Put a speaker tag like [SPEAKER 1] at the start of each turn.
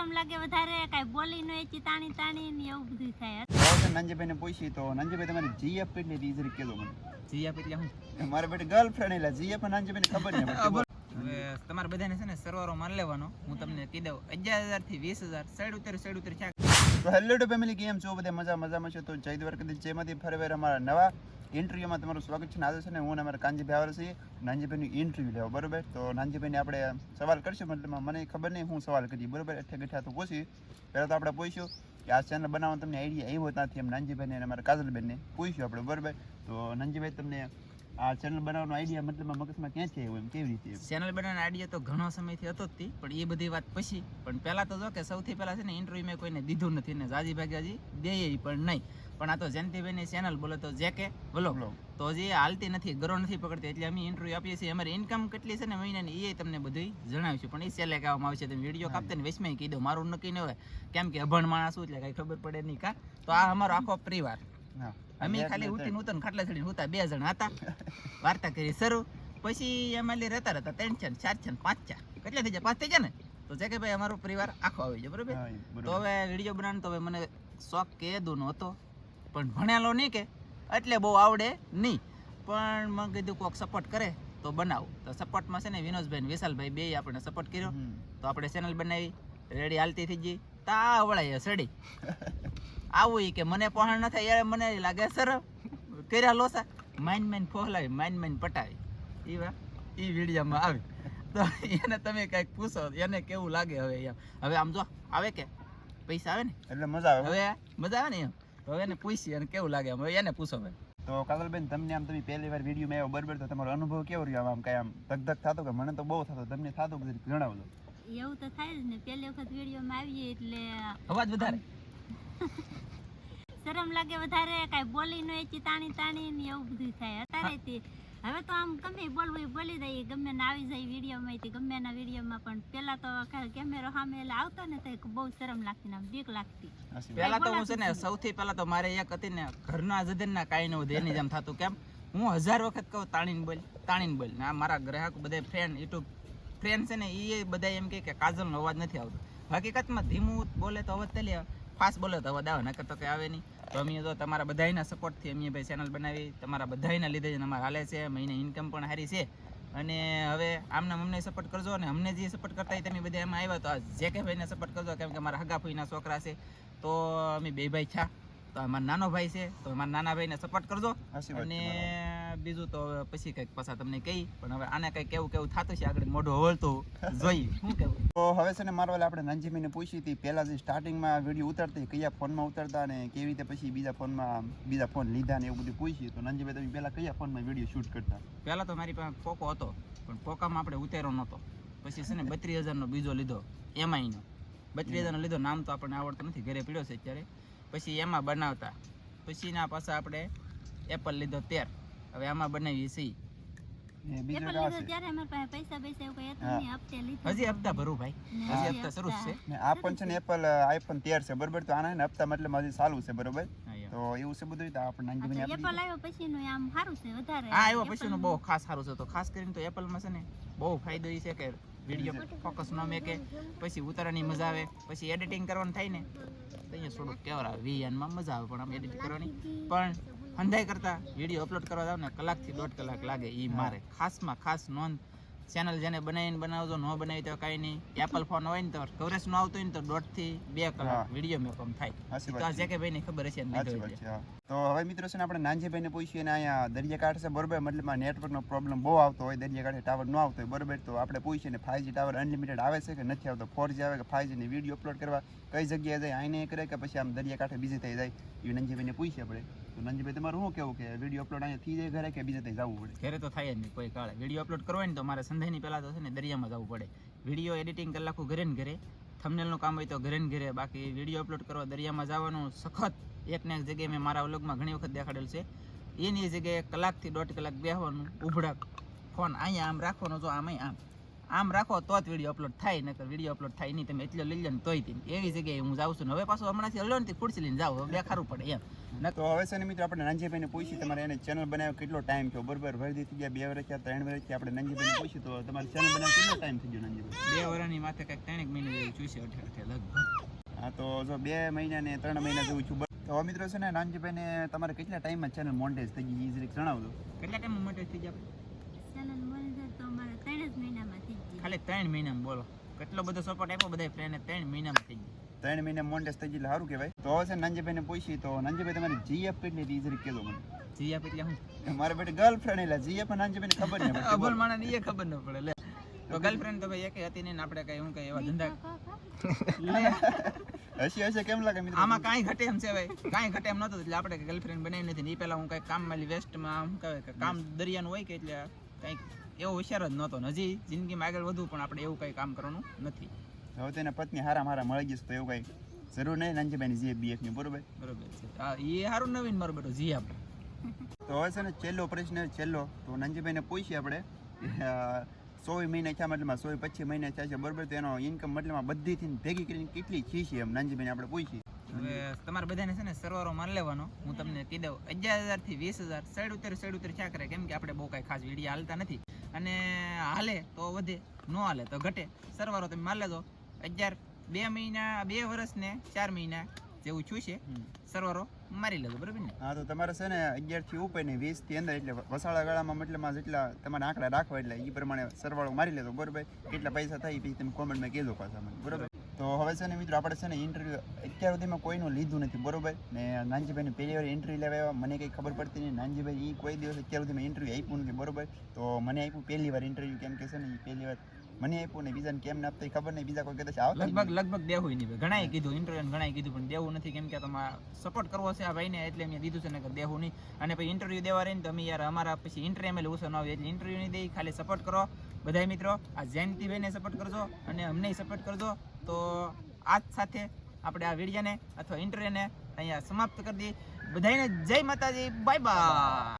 [SPEAKER 1] શરમ લાગે વધારે કાંઈ બોલી નો એચી તાણી તાણી ને એવું બધું થાય.
[SPEAKER 2] નંજીભાઈને પૂછી તો નંજીભાઈ તમારી જીએફ કેટલી જરીક કહેજો મને?
[SPEAKER 3] જીએફ એટલે હું?
[SPEAKER 2] મારે બેટી ગર્લફ્રેન્ડ એટલે જીએફ નંજીભાઈને ખબર નહીં
[SPEAKER 3] તમારે બધાને છે ને સરવારો માન લેવાનો. હું તમને કહી દઉં અગિયાર હજારથી વીસ હજાર સાઈડ ઉતર સાઈડ ઉતર ક્યાંક
[SPEAKER 2] તો હેલો ટુ ફેમિલી કેમ છો બધા મજા મજામાં છો તો જય દ્વારકાધીશ. જેમાંથી ફરીવાર અમારા નવા ઇન્ટરવ્યુમાં તમારું સ્વાગત છે. ને આજે છે ને હું અમારા કાંજીભાઈ આવે છે નાનજીભાઈનું ઇન્ટરવ્યુ લેવો, બરોબર? તો નાનજીભાઈને આપણે સવાલ કરશું મતલબ મને ખબર નહીં, હું સવાલ કરીએ બરોબર? એઠે ગઠા તો પૂછી. પહેલાં તો આપણે પૂછ્યું કે આ ચેનલ બનાવવાનો તમને આઈડિયા આવ્યો ત્યાંથી એમ નાનજીભાઈને અને અમારા કાજલબેનને પૂછ્યું આપણે, બરોબર? તો નાનજીભાઈ તમને આ ચેનલ બનાવવાનો આઈડિયા મતલબ મગજમાં ક્યાંથી આવ્યો એમ કેવી રીતે
[SPEAKER 3] ચેનલ બનાવવાનો આઈડિયા તો ઘણો સમયથી હતો જ પણ એ બધી વાત પછી. પણ પહેલા તો જો કે સૌથી પહેલા છે ને ઇન્ટરવ્યુ મેં કોઈને દીધું નથી ને જાજી ભાગ્યાજી દે પણ નહીં. પણ આ તો જયંતિભાઈની ચેનલ બોલો તો જે કે બોલો. તો હજી હાલતી નથી ગરો નથી પકડતી એટલે અમે ઇન્ટરવ્યુ આપીએ છીએ. અમારી ઇન્કમ કેટલી છે ને મહિનાની એ તમને બધું જણાવીશું. પણ એ સેલે કહેવામાં આવશે તમે વીડિયો કાપતા ને વેચમાં કહી દો મારું નક્કી ન હોય. કેમ કે અભણ માણસ શું એટલે કઈ ખબર પડે નહીં કા. તો આ અમારો આખો પરિવાર. અમે ખાલી ઉઠીને ઉતરીને ખાટલા ચડીને ઉતા બે જણ હતા. વાર્તા કરી શરૂ. પછી એમાં રહેતા રહેતા ત્રણ છે ચાર છે પાંચ છે કેટલા થઈ જાય પાંચ થઈ જાય ને? તો જે કે ભાઈ અમારો પરિવાર આખો આવી જાય બરોબર? તો હવે વીડિયો બનાવવાનો તો હવે મને શોખ કે દૂનો હતો. પણ ભણેલો નહીં કે એટલે બહુ આવડે નહીં. પણ મેં કીધું કોક સપોર્ટ કરે તો બનાવું. તો સપોર્ટમાં છે ને વિનોદભાઈ ને વિશાલભાઈ બે આપણે સપોર્ટ કર્યો. તો આપણે ચેનલ બનાવી. રેડી હાલતી થઈ ગઈ. તા વળાય સડી આવું કે મને પહોણ ન થાય યાર મને લાગે સર કર્યા લોસા માઇન માઇન ફોહલાવી માઇન માઇન પટાવી ઈ વા ઈ વિડીયોમાં આવી. તો એને તમે કંઈક પૂછો એને કેવું લાગે હવે એમ. હવે આમ જો આવે કે? પૈસા આવે ને?
[SPEAKER 2] એટલે મજા આવે
[SPEAKER 3] હવે મજા આવે ને એમ? હવે એને પૂછી અને કેવું લાગે એમ? હવે એને પૂછો ભાઈ
[SPEAKER 2] તો કાગલબેન તમને આમ તમે પહેલી વાર વીડિયો મેં બરોબર તો તમારો અનુભવ કેવો રહ્યો? આમ કાંઈ આમ ધક ધક થતો કે મને તો બહુ થતો તમને થતો જણાવજો?
[SPEAKER 1] એવું તો થાય જ ને પહેલી વખત વિડીયોમાં આવીએ એટલે
[SPEAKER 3] અવાજ વધારે.
[SPEAKER 1] શરમ લાગે વધારે કાંઈ બોલી નો એચી તાણી તાણી ને એવું બધું થાય. અત્યારે તે હવે તો આમ ગમે બોલવું બોલી દઈએ ગમે ને આવી જાય વિડીયોમાં તે ગમે એના વિડીયોમાં પણ પેલા તો કેમેરો સામે એટલે આવતો ને તો બહુ શરમ લાગતી ને બીક લાગતી.
[SPEAKER 3] પેલા તો હું છે ને સૌથી પેલા તો મારે એક હતી ને ઘરના જદનના કાંઈ નવું એની જેમ થતું. કેમ? હું હજાર વખત કહું તાણીને બોલ તાણીને બોલ. ને આ મારા ગ્રાહક બધા ફ્રેન્ડ યુટ્યુબ ફ્રેન્ડ છે ને એ બધા એમ કે કે કાજલનો અવાજ નથી આવતો. હકીકતમાં ધીમું બોલે તો અવાજ ચાલી આવે ફાસ્ટ બોલો તો આવે નકર તો કંઈ આવે નહીં. તો અમે તો તમારા બધાના સપોર્ટથી અમે ભાઈ ચેનલ બનાવી તમારા બધાના લીધે જ અમારે હાલે છે મહિને ઇન્કમ પણ સારી છે. અને હવે આમને અમને સપોર્ટ કરજો અને અમને જે સપોર્ટ કરતા હોય તમે બધા એમાં આવ્યા તો આ જે કે ભાઈને સપોર્ટ કરજો કેમ કે મારા હગા ફઈના છોકરા છે. તો અમે બે ભાઈ છા તો અમારા નાનો ભાઈ છે તો અમારા નાના ભાઈને સપોર્ટ કરજો. અને. બીજું તો પછી કંઈક પાછા તમને કહી પણ હવે આને કંઈક કેવું કેવું થતું છે આગળ મોઢું હવળતું જોઈ શું કેવું
[SPEAKER 2] તો હવે છે ને મારો આપણે નાનજીભાઈને પૂછી હતી પહેલા જે સ્ટાર્ટિંગમાં વીડિયો ઉતારતી કયા ફોનમાં ઉતારતા અને કેવી રીતે પછી બીજા ફોનમાં બીજા ફોન લીધા ને એવું બધું પૂછ્યું. તો નાનજીભાઈ તમે પહેલા કયા ફોનમાં વીડિયો શૂટ કરતા?
[SPEAKER 3] પહેલા તો મારી પાસે પોકો હતો પણ પોકામાં આપણે ઉતાર્યો નહોતો. પછી છે ને બત્રીસ હજારનો બીજો લીધો એમઆઈનો. બત્રીસ હજારનો લીધો નામ તો આપણને આવડતું નથી ઘરે પીડ્યો છે અત્યારે. પછી એમાં બનાવતા. પછીના પાછા આપણે એપલ લીધો તેર. હવે આમાં
[SPEAKER 1] બનાવી સી
[SPEAKER 3] હજી હપ્તા ભરું ભાઈ. હજી
[SPEAKER 1] હજી
[SPEAKER 3] હપ્તા શરૂ છે
[SPEAKER 2] આ પણ છે ને એપલ આઈફોન તેર છે બરોબર? તો આના હપ્તા મતલબ હજી ચાલુ છે બરોબર? તો એવું છે બધું આપણે
[SPEAKER 1] અચ્છા એપલ આવ્યો પછીનું આમ સારું છે વધારે.
[SPEAKER 3] આ આવ્યો પછીનું બહુ ખાસ સારું છે. તો ખાસ કરીને તો એપલમાં છે ને બહુ ફાયદો એ છે કે વીડિયો ફોકસ ન મેકે પછી ઉતારવાની મજા આવે પછી એડિટિંગ કરવાનું થાય ને તો અહીંયા થોડુંક કેવર આવે વીએનમાં મજા આવે પણ આમ એડિટ કરવાની. પણ હંધાઈ કરતા વીડિયો અપલોડ કરવા જાવ ને કલાકથી દોઢ કલાક લાગે એ મારે. ખાસમાં ખાસ નોંધ. ચેનલ જેને બનાવીને બનાવજો ન બનાવી તો કાંઈ નહીં. એપલ ફોન હોય ને તો કવરેજ ન આવતું હોય ને તો દોઢથી બે કલાક વીડિયો મેકમ થાય. તો આ જે કે ભાઈને ખબર હશે.
[SPEAKER 2] છે. તો હવે મિત્રો છે ને આપણે નાનજીભાઈને પૂછીએ ને અહીંયા દરિયાકાંઠે છે બરોબર? મતલબ નેટવર્કનો પ્રોબ્લેમ બહુ આવતો હોય દરિયાકાંઠે ટાવર ન આવતો હોય બરોબર? તો આપણે પૂછીએ ને ફાઈવજી ટાવર અનલિમિટેડ આવે છે કે નથી આવતો? ફોરજી આવે કે ફાઈવ જીની વીડિયો અપલોડ કરવા? કઈ જગ્યાએ જાય? આઈને કરે કે પછી આમ દરિયાકાંઠે બીજી થઈ જાય? એ નંજીભાઈને પૂછીએ આપણે. તો તમારું શું કેવું કે વીડિયો અપલોડ અહીંયા થઈ જાય ઘરે કે બીજે ત્યાં જવું પડે?
[SPEAKER 3] ઘરે તો થાય જ નહીં કોઈ કાળે. વીડિયો અપલોડ કરવો ને તો મારે સંધ્યાની પહેલાં તો છે ને દરિયામાં જવું પડે. વીડિયો એડિટિંગ કલાકું ઘરે ને ઘરે. થંબનેલનું કામ હોય તો ઘરે ને ઘરે. બાકી વીડિયો અપલોડ કરવા દરિયામાં જવાનું સખત એક ને એક જગ્યાએ મેં મારા વ્લોગમાં ઘણી વખત દેખાડેલ છે. એની જગ્યાએ કલાકથી દોઢ કલાક બેસવાનું ઉભડક ફોન અહીંયા આમ રાખવાનો, જો આમ આમ. આમ રાખો તો જ વીડિયો અપલોડ થાય, નકર વીડિયો અપલોડ થાય નહીં. તમે એટલો લઈ લો ને તોય તેમ એવી જગ્યાએ હું જાઉં છું હવે પાછું હમણાંથી હલો ને ખુરશી લઈને જાવ હવે બેખારું પડે એમ.
[SPEAKER 2] તો હવે છે ને મિત્રો આપણે નાનજીભાઈને પૂછી તમારે એને ચેનલ બનાવ્યો કેટલો ટાઈમ થયો? બરોબર વર્ધી થઈ ગયા બે વર્ષ થયા ત્રણ વર્ષ થયા આપણે નાનજીભાઈને પૂછ્યું તો તમારે ચેનલ બનાવ કેટલો ટાઈમ થઈ ગયો નાનજીભાઈ?
[SPEAKER 3] બે વર્ષની માથે કંઈક ત્રણેક મહિના જેવું చూసి અઠે અઠે લગભગ.
[SPEAKER 2] હા તો જો બે મહિના ને ત્રણ મહિના જેવું છું તો હવે મિત્રો છે ને નાનજીભાઈને તમારે કેટલા ટાઈમમાં ચેનલ મોન્ટેજ થઈ ગઈ એ જરીક જણાવજો.
[SPEAKER 3] કેટલા ટાઈમ મોન્ટેજ થઈ ગયા?
[SPEAKER 1] ચેનલ મોનિટર તો અમારે ત્રણ જ મહિનામાં થઈ ગઈ
[SPEAKER 3] ખાલી ત્રણ મહિનામાં બોલો. કેટલો બધો સપોર્ટ આપ્યો બધા ફ્રેન્ડને ત્રણ મહિનામાં થઈ ગયું.
[SPEAKER 2] ત્રણ મહિને મોન્ટેસ થઈ ગઈ સારું કહેવાય. તો છે ને નાનજીભાઈને પૂછી તો નાનજીભાઈ તમારી જીએફ કેટલી જરીક કહેજો મને.
[SPEAKER 3] જીએફ એટલે હું?
[SPEAKER 2] મારે બેટી ગર્લફ્રેન્ડ એટલે જીએફ નાનજીભાઈને ખબર નહીં પડતી.
[SPEAKER 3] અભલ માણસને એ ખબર ન પડે લે. તો ગર્લફ્રેન્ડ તો ભાઈ એક હતી ને આપણે કઈ હું કઈ એવા ધંધા
[SPEAKER 2] હસી હશે કેમ લાગે મિત્રો?
[SPEAKER 3] આમાં કાંઈ ઘટે એમ છે ભાઈ. કાંઈ ઘટે એમ નતો એટલે આપણે ગર્લફ્રેન્ડ બનાવી નથી. ને એ પહેલા હું કઈ કામ માલી વેસ્ટમાં આમ કહેવાય કે કામ દરિયાનું હોય કે એટલે કંઈક એવો હોશિયાર જ નહોતો ને. હજી જિંદગીમાં આગળ વધવું પણ આપણે એવું કંઈ કામ કરવાનું નથી.
[SPEAKER 2] હવે તેના પત્ની હારા મારા મળી જશે તો એવું કઈ જરૂર નહીં. નાનજીભાઈની જીએ બીએફની બરોબર?
[SPEAKER 3] બરોબર છે. એ સારું નવીન મારો બેટો જી આપ
[SPEAKER 2] તો હવે છે ને છેલ્લો પ્રશ્ન છેલ્લો. તો નાનજીભાઈને પૂછીએ આપણે. સો મહિના થયા મતલબમાં સો પચીસ મહિના થયા છે બરોબર? તો એનો ઇન્કમ મતલબમાં બધીથી ભેગી કરીને કેટલી છી છે એમ નાનજીભાઈને આપણે પૂછીએ.
[SPEAKER 3] હવે તમારે બધાને છે ને સરવારો માન લેવાનો. હું તમને કહી દઉં અગિયાર હજારથી વીસ હજાર સાઈડ ઉતર સાઈડ ઉતર ક્યાં કરે કેમ કે આપણે બહુ કાંઈ ખાસ વીડિયો હાલતા નથી. અને હાલે તો વધે ન હાલે તો ઘટે. સરવારો તમે માન લેજો. અગિયાર બે મહિના બે વર્ષ ને ચાર મહિના જેવું છું. છે સરવારો મારી લેજો બરોબર ને?
[SPEAKER 2] હા તો તમારે છે ને અગિયારથી ઉપર ને વીસથી અંદર એટલે વસાળા ગાળામાં મતલબમાં જેટલા તમારે આંકડા રાખવા એટલે એ પ્રમાણે સરવાળો મારી લેજો બરોબર? કેટલા પૈસા થાય પછી તમે કોમેન્ટમાં કહેજો પાછા મને બરોબર? તો હવે છે ને મિત્રો આપણે છે ને ઇન્ટરવ્યુ અત્યાર સુધીમાં કોઈનું લીધું નથી બરોબર? ને નાનજીભાઈને પહેલી વાર ઇન્ટરવ્યુ લેવા આવ્યા મને કંઈ ખબર પડતી નહીં નાનજીભાઈ એ કોઈ દિવસ અત્યાર સુધીમાં ઇન્ટરવ્યુ આપ્યું નથી બરોબર? તો મને આપ્યું પહેલી વાર ઇન્ટરવ્યુ કેમ કે છે ને એ પહેલી વાર મને આપ્યું ને બીજાને કેમ ના આપતા એ ખબર નહીં બીજા કોઈ કદાચ આવતા
[SPEAKER 3] લગભગ લગભગ દેવું નહીં. ઘણાએ કીધું ઇન્ટરવ્યુ ઘણાએ કીધું પણ દેવું નથી. કેમ કે તમારે સપોર્ટ કરવો છે આ ભાઈને એટલે મેં દીધું છે ને દેવું નહીં. અને પછી ઇન્ટરવ્યુ દેવા રહીને તમે યાર અમારા પછી ઇન્ટરવ્યુ એમ ઉસો ન આવે. એટલે ઇન્ટરવ્યુ નહીં દઈ ખાલી સપોર્ટ કરો. બધાય મિત્રો આ જયંતિભાઈને સપોર્ટ કરજો અને અમને સપોર્ટ કરજો. તો આજ સાથે આપણે આ વિડીયોને અથવા ઇન્ટરવ્યુને અહીંયા સમાપ્ત કરી દઈએ. બધાને જય માતાજી. Bye bye